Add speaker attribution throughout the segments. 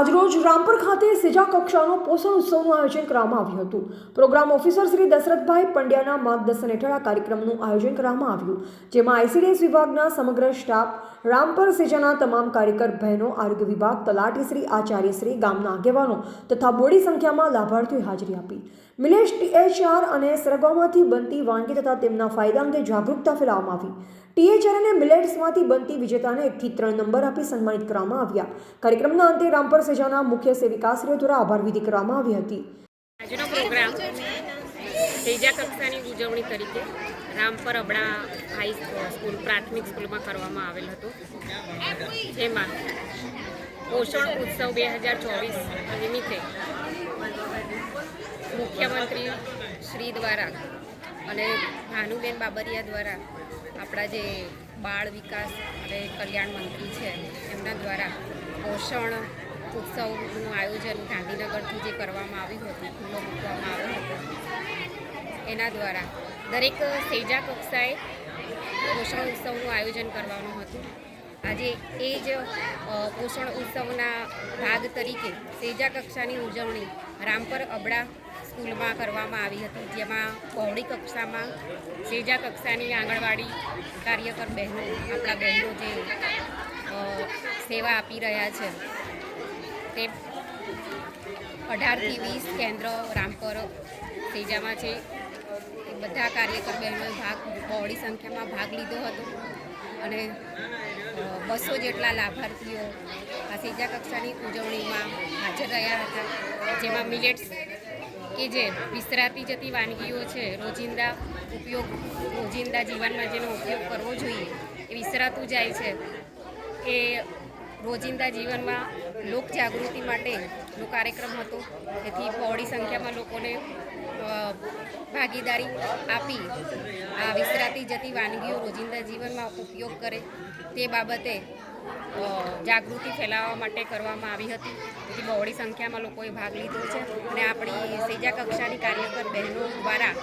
Speaker 1: આજરોજ રામપુર ખાતે સેજા કક્ષાનો પોષણ ઉત્સવનું આયોજન કરવામાં આવ્યું હતું. પ્રોગ્રામ ઓફિસર શ્રી દશરથભાઈ પંડ્યાના માર્ગદર્શન હેઠળ આ કાર્યક્રમનું આયોજન કરવામાં આવ્યું. જેમાં આઈસીડીએસ વિભાગના સમગ્ર સ્ટાફ, રામપર સેજાના તમામ કાર્યકર, બહેનો, આરોગ્ય વિભાગ, તલાટી શ્રી, આચાર્ય શ્રી, ગામના આગેવાનો તથા મોડી સંખ્યામાં લાભાર્થીઓએ હાજરી આપી. મિલેશ ટીએચઆર અને સરગવામાંથી બનતી વાનગી તથા તેમના ફાયદા અંગે જાગૃતતા ફેલાવવામાં આવી. ટીએચઆર અને મિલેટ્સમાંથી બનતી વિજેતાને એકથી ત્રણ નંબર આપી સન્માનિત કરવામાં આવ્યા. કાર્યક્રમના અંતે રામપર સેજાના મુખ્ય સેવિકાશ્રીઓ દ્વારા આભાર વિધિ કરવામાં આવી હતી.
Speaker 2: આજનો પ્રોગ્રામ ત્રીજા કક્ષાની ઉજવણી તરીકે રામપર અબડા હાઈ સ્કૂલ, પ્રાથમિક સ્કૂલમાં કરવામાં આવેલ હતો. જેમાં પોષણ ઉત્સવ બે હજાર ચોવીસ નિમિત્તે મુખ્યમંત્રી શ્રી દ્વારા અને ભાનુબેન બાબરિયા દ્વારા આપણા જે બાળ વિકાસ અને કલ્યાણ મંત્રી છે, એમના દ્વારા પોષણ ઉત્સવનું આયોજન ગાંધીનગરથી જે કરવામાં આવ્યું હતું, ખુલ્લો મૂકવામાં આવ્યો હતો, એના દ્વારા દરેક સેજા કક્ષાએ પોષણ ઉત્સવનું આયોજન કરવાનું હતું. આજે એ જ પોષણ ઉત્સવના ભાગ તરીકે સેજા કક્ષાની ઉજવણી રામપર અબડા સ્કૂલમાં કરવામાં આવી હતી, જેમાં પહોળી કક્ષામાં સેજા કક્ષાની આંગણવાડી કાર્યકર બહેનો, આપણા બહેનો જે સેવા આપી રહ્યા છે તે અઢારથી વીસ કેન્દ્ર રામપર સેજામાં છે. એ બધા કાર્યકર બહેનોએ ભાગ, બહોળી સંખ્યામાં ભાગ લીધો હતો. અને બસો જેટલા લાભાર્થીઓ આ સેજા કક્ષાની ઉજવણીમાં હાજર રહ્યા હતા. જેમાં મિલેટ્સ કે જે વિસરાતી જતી વાનગીઓ છે, રોજિંદા ઉપયોગ, રોજિંદા જીવનમાં જેનો ઉપયોગ કરવો જોઈએ, એ વિસરાતું જાય છે. એ રોજિંદા જીવનમાં લોક જાગૃતિ માટેનો કાર્યક્રમ હતો. તેથી બહોળી સંખ્યામાં લોકોને ભાગીદારી આપી આ વિસરાતી જતી વાનગીઓ રોજિંદા જીવનમાં ઉપયોગ કરે તે બાબતે જાગૃતિ ફેલાવવા માટે કરવામાં આવી હતી. તેથી બહોળી સંખ્યામાં લોકોએ ભાગ લીધો છે અને આપણી સેજા કક્ષાની કાર્યકર બહેનો દ્વારા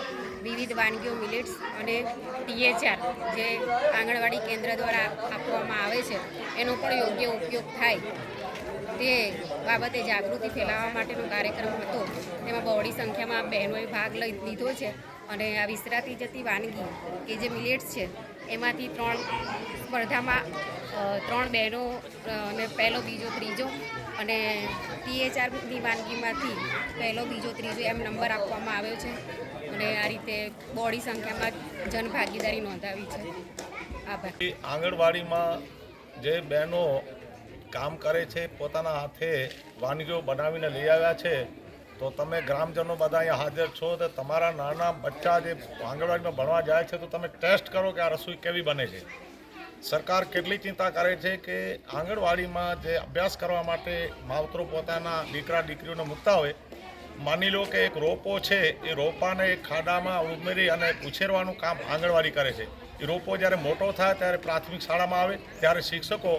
Speaker 2: વિવિધ વાનગીઓ, મિલેટ્સ અને ટીએચઆર જે આંગણવાડી કેન્દ્ર દ્વારા આપવામાં આવે છે, એનો પણ યોગ્ય ઉપયોગ થાય. તે બાબતે જાગૃતિ ફેલાવવા માટેનો કાર્યક્રમ હતો. તેમાં બહોળી સંખ્યામાં બહેનોએ ભાગ લઈ લીધો છે અને આ વિસરાતી જતી વાનગી કે જે મિલેટ્સ છે, એમાંથી ત્રણ સ્પર્ધામાં ત્રણ બહેનો અને પહેલો, બીજો, ત્રીજો અને ટીએચઆરની વાનગીમાંથી પહેલો, બીજો, ત્રીજો એમ નંબર આપવામાં આવ્યો છે અને આ રીતે બહોળી સંખ્યામાં જનભાગીદારી નોંધાવી છે. આભાર.
Speaker 3: આંગણવાડીમાં જે બહેનો કામ કરે છે, પોતાના હાથે વાનગીઓ બનાવીને લઈ આવ્યા છે, તો તમે ગ્રામજનો બધા અહીંયા હાજર છો, તો તમારા નાના બચ્ચા જે આંગણવાડીમાં ભણવા જાય છે, તો તમે ટેસ્ટ કરો કે આ રસોઈ કેવી બને છે. સરકાર કેટલી ચિંતા કરે છે કે આંગણવાડીમાં જે અભ્યાસ કરવા માટે માવતરો પોતાના દીકરા, દીકરીઓને મૂકતા હોય, માની લો કે એક રોપો છે, એ રોપાને ખાડામાં ઉમેરી અને ઉછેરવાનું કામ આંગણવાડી કરે છે. એ રોપો જ્યારે મોટો થાય, ત્યારે પ્રાથમિક શાળામાં આવે, ત્યારે શિક્ષકો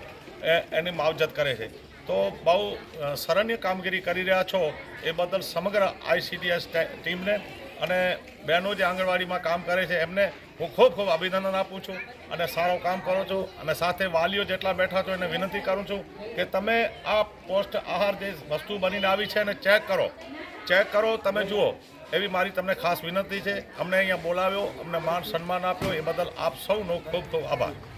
Speaker 3: એની માવજત કરે છે. તો બહુ અ, કામગીરી કરી રહ્યા છો એ બદલ સમગ્ર આઈસીડીએસ ટીમને અને બહેનો જે આંગણવાડીમાં કામ કરે છે એમને હું ખૂબ ખૂબ અભિનંદન આપું છું અને સારું કામ કરો છો અને સાથે વાલીઓ જેટલા બેઠા છો એને વિનંતી કરું છું કે તમે આ પોસ્ટ આહાર જે વસ્તુ બનીને આવી છે એને ચેક કરો. ચેક કરો તમે જુઓ. એવી મારી તમને ખાસ વિનંતી છે. અમને અહીંયા બોલાવ્યો અમને માન સન્માન આપ્યો. એ બદલ આપ સૌનો ખૂબ ખૂબ આભાર.